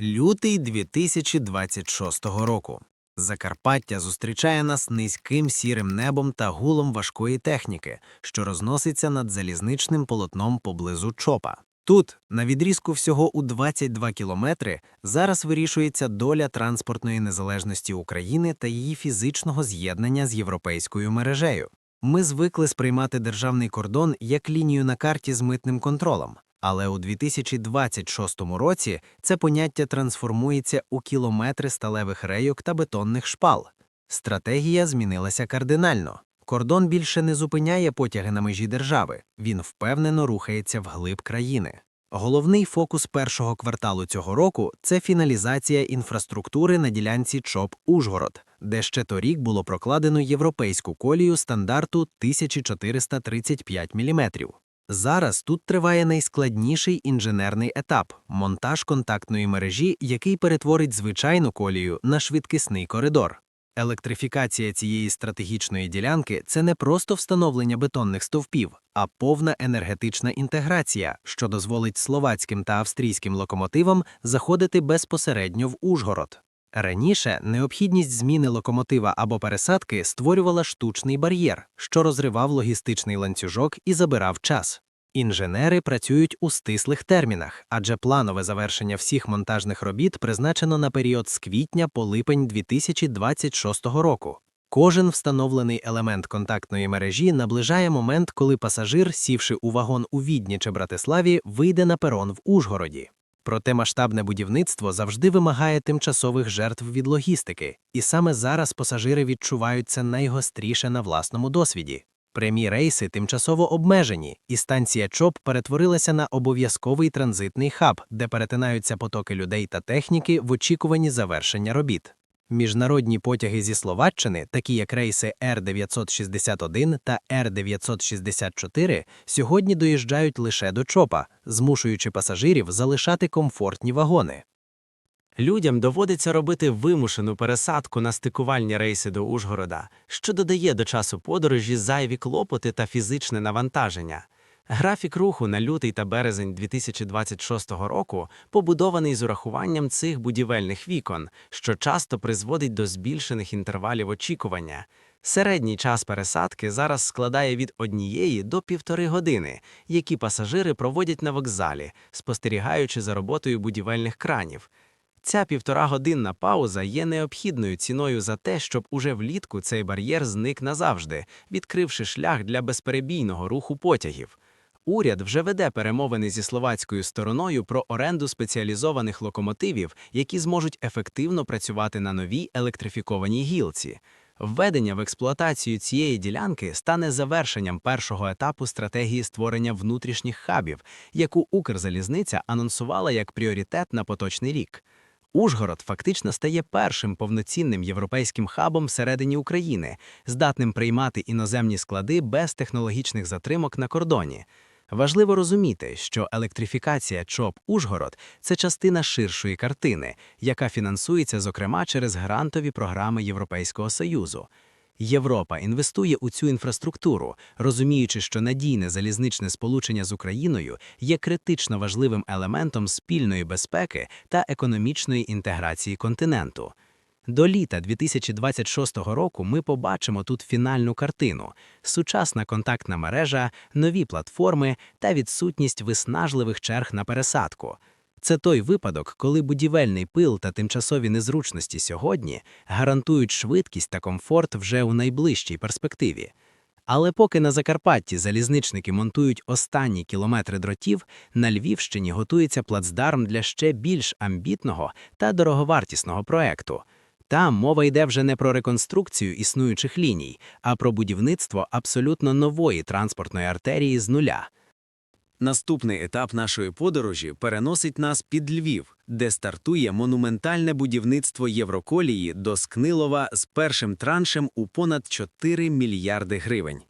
Лютий 2026 року. Закарпаття зустрічає нас низьким сірим небом та гулом важкої техніки, що розноситься над залізничним полотном поблизу Чопа. Тут, на відрізку всього у 22 кілометри, зараз вирішується доля транспортної незалежності України та її фізичного з'єднання з європейською мережею. Ми звикли сприймати державний кордон як лінію на карті з митним контролем, але у 2026 році це поняття трансформується у кілометри сталевих рейок та бетонних шпал. Стратегія змінилася кардинально. Кордон більше не зупиняє потяги на межі держави, він впевнено рухається вглиб країни. Головний фокус першого кварталу цього року це фіналізація інфраструктури на ділянці ЧОП Ужгород, де ще торік було прокладено європейську колію стандарту 1435 мм. Зараз тут триває найскладніший інженерний етап монтаж контактної мережі, який перетворить звичайну колію на швидкісний коридор. Електрифікація цієї стратегічної ділянки це не просто встановлення бетонних стовпів, а повна енергетична інтеграція, що дозволить словацьким та австрійським локомотивам заходити безпосередньо в Ужгород. Раніше необхідність зміни локомотива або пересадки створювала штучний бар'єр, що розривав логістичний ланцюжок і забирав час. Інженери працюють у стислих термінах, адже планове завершення всіх монтажних робіт призначено на період з квітня по липень 2026 року. Кожен встановлений елемент контактної мережі наближає момент, коли пасажир, сівши у вагон у Відні чи Братиславі, вийде на перон в Ужгороді. Проте масштабне будівництво завжди вимагає тимчасових жертв від логістики, і саме зараз пасажири відчувають це найгостріше на власному досвіді. Прямі рейси тимчасово обмежені, і станція ЧОП перетворилася на обов'язковий транзитний хаб, де перетинаються потоки людей та техніки в очікуванні завершення робіт. Міжнародні потяги зі Словаччини, такі як рейси Р-961 та Р-964, сьогодні доїжджають лише до ЧОПа, змушуючи пасажирів залишати комфортні вагони. Людям доводиться робити вимушену пересадку на стикувальні рейси до Ужгорода, що додає до часу подорожі зайві клопоти та фізичне навантаження. Графік руху на лютий та березень 2026 року побудований з урахуванням цих будівельних вікон, що часто призводить до збільшених інтервалів очікування. Середній час пересадки зараз складає від однієї до півтори години, які пасажири проводять на вокзалі, спостерігаючи за роботою будівельних кранів. Ця півторагодинна пауза є необхідною ціною за те, щоб уже влітку цей бар'єр зник назавжди, відкривши шлях для безперебійного руху потягів. Уряд вже веде перемовини зі словацькою стороною про оренду спеціалізованих локомотивів, які зможуть ефективно працювати на новій електрифікованій гілці. Введення в експлуатацію цієї ділянки стане завершенням першого етапу стратегії створення внутрішніх хабів, яку Укрзалізниця анонсувала як пріоритет на поточний рік. Ужгород фактично стає першим повноцінним європейським хабом всередині України, здатним приймати іноземні склади без технологічних затримок на кордоні. Важливо розуміти, що електрифікація ЧОП Ужгород це частина ширшої картини, яка фінансується, зокрема, через грантові програми Європейського Союзу. Європа інвестує у цю інфраструктуру, розуміючи, що надійне залізничне сполучення з Україною є критично важливим елементом спільної безпеки та економічної інтеграції континенту. До літа 2026 року ми побачимо тут фінальну картину: сучасна контактна мережа, нові платформи та відсутність виснажливих черг на пересадку. Це той випадок, коли будівельний пил та тимчасові незручності сьогодні гарантують швидкість та комфорт вже у найближчій перспективі. Але поки на Закарпатті залізничники монтують останні кілометри дротів, на Львівщині готується плацдарм для ще більш амбітного та дороговартісного проекту. Там мова йде вже не про реконструкцію існуючих ліній, а про будівництво абсолютно нової транспортної артерії з нуля. Наступний етап нашої подорожі переносить нас під Львів, де стартує монументальне будівництво Євроколії до Скнилова з першим траншем у понад 4 мільярди гривень.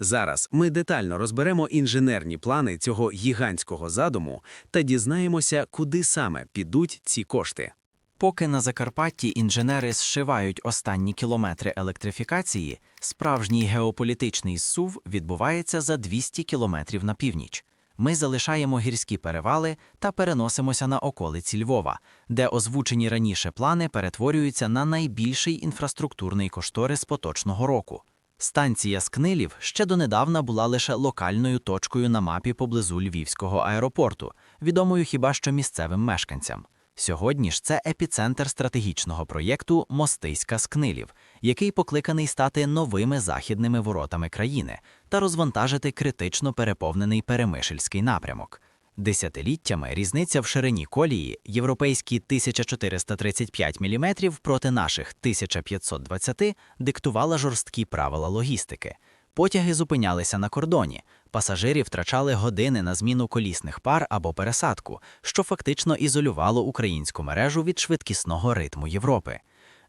Зараз ми детально розберемо інженерні плани цього гігантського задуму та дізнаємося, куди саме підуть ці кошти. Поки на Закарпатті інженери зшивають останні кілометри електрифікації, справжній геополітичний зсув відбувається за 200 кілометрів на північ. Ми залишаємо гірські перевали та переносимося на околиці Львова, де озвучені раніше плани перетворюються на найбільший інфраструктурний кошторис поточного року. Станція Скнилів ще донедавна була лише локальною точкою на мапі поблизу Львівського аеропорту, відомою хіба що місцевим мешканцям. Сьогодні ж це епіцентр стратегічного проєкту Мостиська Скнилів, який покликаний стати новими західними воротами країни та розвантажити критично переповнений перемишельський напрямок. Десятиліттями різниця в ширині колії європейські 1435 мм проти наших 1520 диктувала жорсткі правила логістики. Потяги зупинялися на кордоні, пасажири втрачали години на зміну колісних пар або пересадку, що фактично ізолювало українську мережу від швидкісного ритму Європи.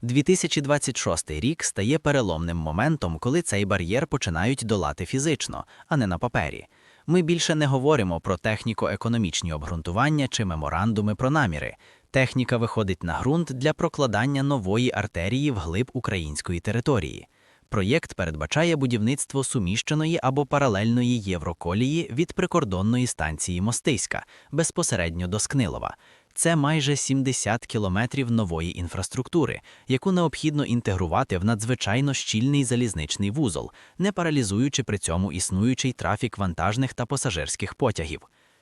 2026 рік стає переломним моментом, коли цей бар'єр починають долати фізично, а не на папері. Ми більше не говоримо про техніко-економічні обґрунтування чи меморандуми про наміри. Техніка виходить на ґрунт для прокладання нової артерії вглиб української території. Проєкт передбачає будівництво суміщеної або паралельної євроколії від прикордонної станції Мостиська безпосередньо до Скнилова. Це майже 70 кілометрів нової інфраструктури, яку необхідно інтегрувати в надзвичайно щільний залізничний вузол, не паралізуючи при цьому існуючий трафік вантажних та пасажирських потягів.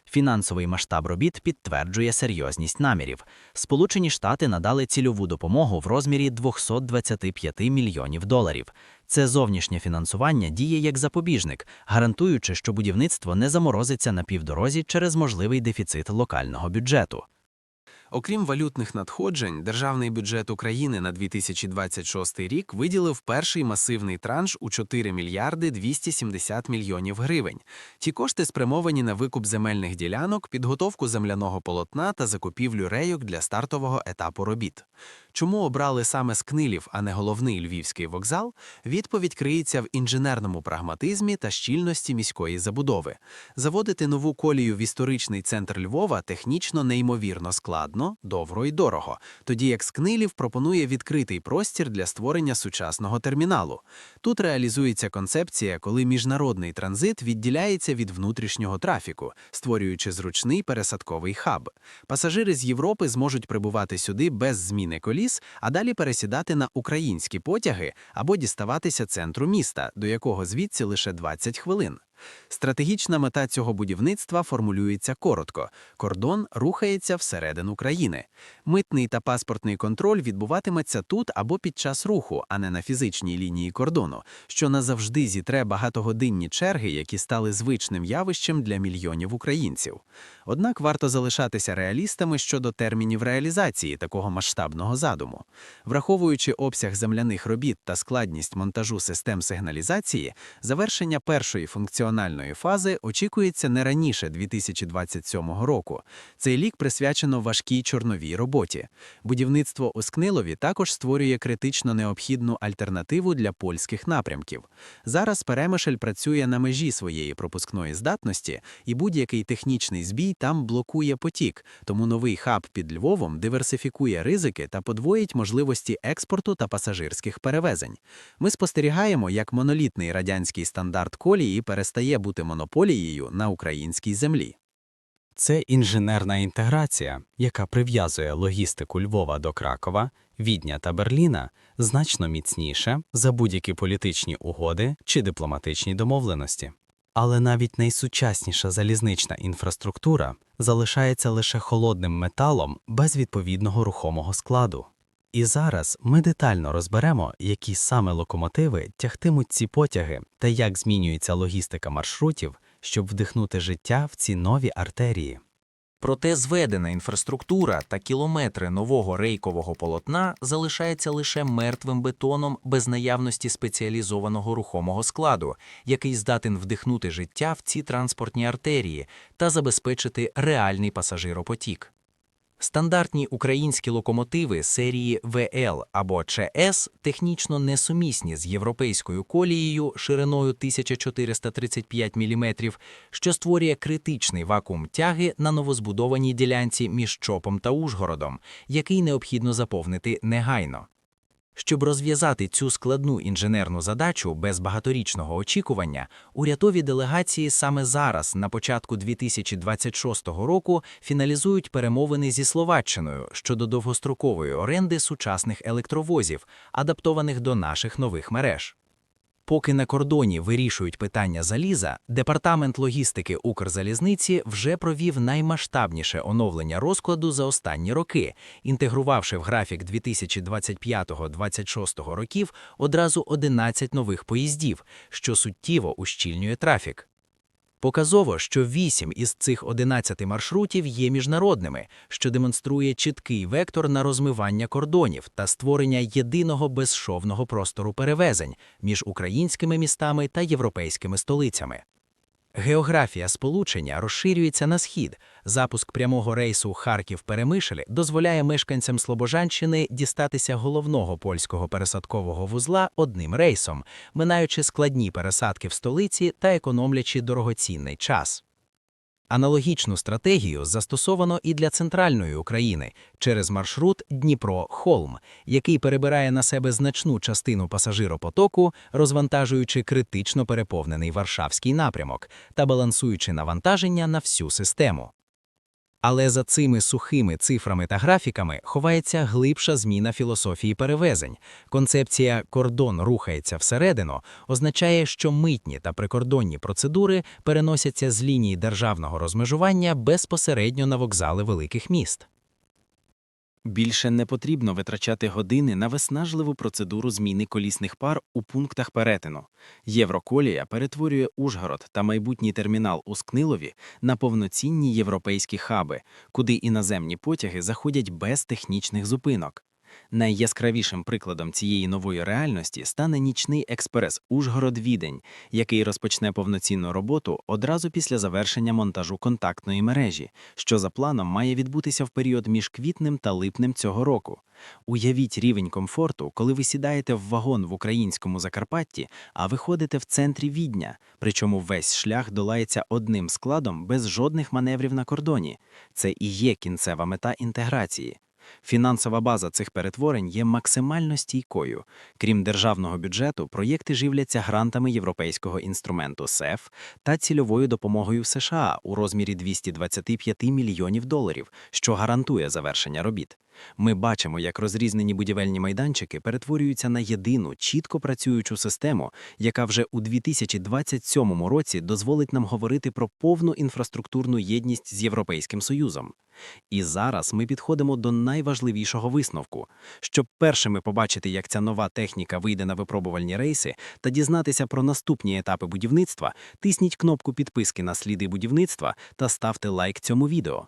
Фінансовий масштаб робіт підтверджує серйозність намірів. Сполучені Штати надали цільову допомогу в розмірі 225 мільйонів доларів. Це зовнішнє фінансування діє як запобіжник, гарантуючи, що будівництво не заморозиться на півдорозі через можливий дефіцит локального бюджету. Окрім валютних надходжень, державний бюджет України на 2026 рік виділив перший масивний транш у 4 мільярди 270 мільйонів гривень. Ті кошти спрямовані на викуп земельних ділянок, підготовку земляного полотна та закупівлю рейок для стартового етапу робіт. Чому обрали саме Скнилів, а не головний львівський вокзал? Відповідь криється в інженерному прагматизмі та щільності міської забудови. Заводити нову колію в історичний центр Львова технічно неймовірно складно, довго і дорого, тоді як Скнилів пропонує відкритий простір для створення сучасного терміналу. Тут реалізується концепція, коли міжнародний транзит відділяється від внутрішнього трафіку, створюючи зручний пересадковий хаб. Пасажири з Європи зможуть прибувати сюди без зміни коліс, а далі пересідати на українські потяги або діставатися центру міста, до якого звідси лише 20 хвилин. Стратегічна мета цього будівництва формулюється коротко: кордон рухається всередину країни. Митний та паспортний контроль відбуватиметься тут або під час руху, а не на фізичній лінії кордону, що назавжди зітре багатогодинні черги, які стали звичним явищем для мільйонів українців. Однак варто залишатися реалістами щодо термінів реалізації такого масштабного задуму. Враховуючи обсяг земляних робіт та складність монтажу систем сигналізації, завершення першої функціональної фази очікується не раніше 2027 року. Цей лік присвячено важкій чорновій роботі. Будівництво у Скнилові також створює критично необхідну альтернативу для польських напрямків. Зараз Перемишель працює на межі своєї пропускної здатності, і будь-який технічний збій там блокує потік, тому новий хаб під Львовом диверсифікує ризики та подвоїть можливості експорту та пасажирських перевезень. Ми спостерігаємо, як монолітний радянський стандарт колії перестає бути монополією на українській землі. Це інженерна інтеграція, яка прив'язує логістику Львова до Кракова, Відня та Берліна значно міцніше за будь-які політичні угоди чи дипломатичні домовленості. Але навіть найсучасніша залізнична інфраструктура залишається лише холодним металом без відповідного рухомого складу. І зараз ми детально розберемо, які саме локомотиви тягтимуть ці потяги та як змінюється логістика маршрутів, щоб вдихнути життя в ці нові артерії. Проте зведена інфраструктура та кілометри нового рейкового полотна залишаються лише мертвим бетоном без наявності спеціалізованого рухомого складу, який здатен вдихнути життя в ці транспортні артерії та забезпечити реальний пасажиропотік. Стандартні українські локомотиви серії ВЛ або ЧС технічно несумісні з європейською колією шириною 1435 мм, що створює критичний вакуум тяги на новозбудованій ділянці між Чопом та Ужгородом, який необхідно заповнити негайно. Щоб розв'язати цю складну інженерну задачу без багаторічного очікування, урядові делегації саме зараз, на початку 2026 року, фіналізують перемовини зі Словаччиною щодо довгострокової оренди сучасних електровозів, адаптованих до наших нових мереж. Поки на кордоні вирішують питання заліза, департамент логістики Укрзалізниці вже провів наймасштабніше оновлення розкладу за останні роки, інтегрувавши в графік 2025-26 років одразу 11 нових поїздів, що суттєво ущільнює трафік. Показово, що 8 із цих 11 маршрутів є міжнародними, що демонструє чіткий вектор на розмивання кордонів та створення єдиного безшовного простору перевезень між українськими містами та європейськими столицями. Географія сполучення розширюється на схід. Запуск прямого рейсу Харків-Перемишль дозволяє мешканцям Слобожанщини дістатися головного польського пересадкового вузла одним рейсом, минаючи складні пересадки в столиці та економлячи дорогоцінний час. Аналогічну стратегію застосовано і для центральної України через маршрут Дніпро-Холм, який перебирає на себе значну частину пасажиропотоку, розвантажуючи критично переповнений Варшавський напрямок та балансуючи навантаження на всю систему. Але за цими сухими цифрами та графіками ховається глибша зміна філософії перевезень. Концепція «кордон рухається всередину» означає, що митні та прикордонні процедури переносяться з лінії державного розмежування безпосередньо на вокзали великих міст. Більше не потрібно витрачати години на виснажливу процедуру зміни колісних пар у пунктах перетину. Євроколія перетворює Ужгород та майбутній термінал у Скнилові на повноцінні європейські хаби, куди іноземні потяги заходять без технічних зупинок. Найяскравішим прикладом цієї нової реальності стане нічний експрес Ужгород-Відень, який розпочне повноцінну роботу одразу після завершення монтажу контактної мережі, що за планом має відбутися в період між квітнем та липнем цього року. Уявіть рівень комфорту, коли ви сідаєте в вагон в українському Закарпатті, а виходите в центрі Відня, причому весь шлях долається одним складом без жодних маневрів на кордоні. Це і є кінцева мета інтеграції. Фінансова база цих перетворень є максимально стійкою. Крім державного бюджету, проєкти живляться грантами європейського інструменту СЕФ та цільовою допомогою США у розмірі 225 мільйонів доларів, що гарантує завершення робіт. Ми бачимо, як розрізнені будівельні майданчики перетворюються на єдину, чітко працюючу систему, яка вже у 2027 році дозволить нам говорити про повну інфраструктурну єдність з Європейським Союзом. І зараз ми підходимо до найважливішого висновку. Щоб першими побачити, як ця нова техніка вийде на випробувальні рейси, та дізнатися про наступні етапи будівництва, тисніть кнопку підписки на сліди будівництва та ставте лайк цьому відео.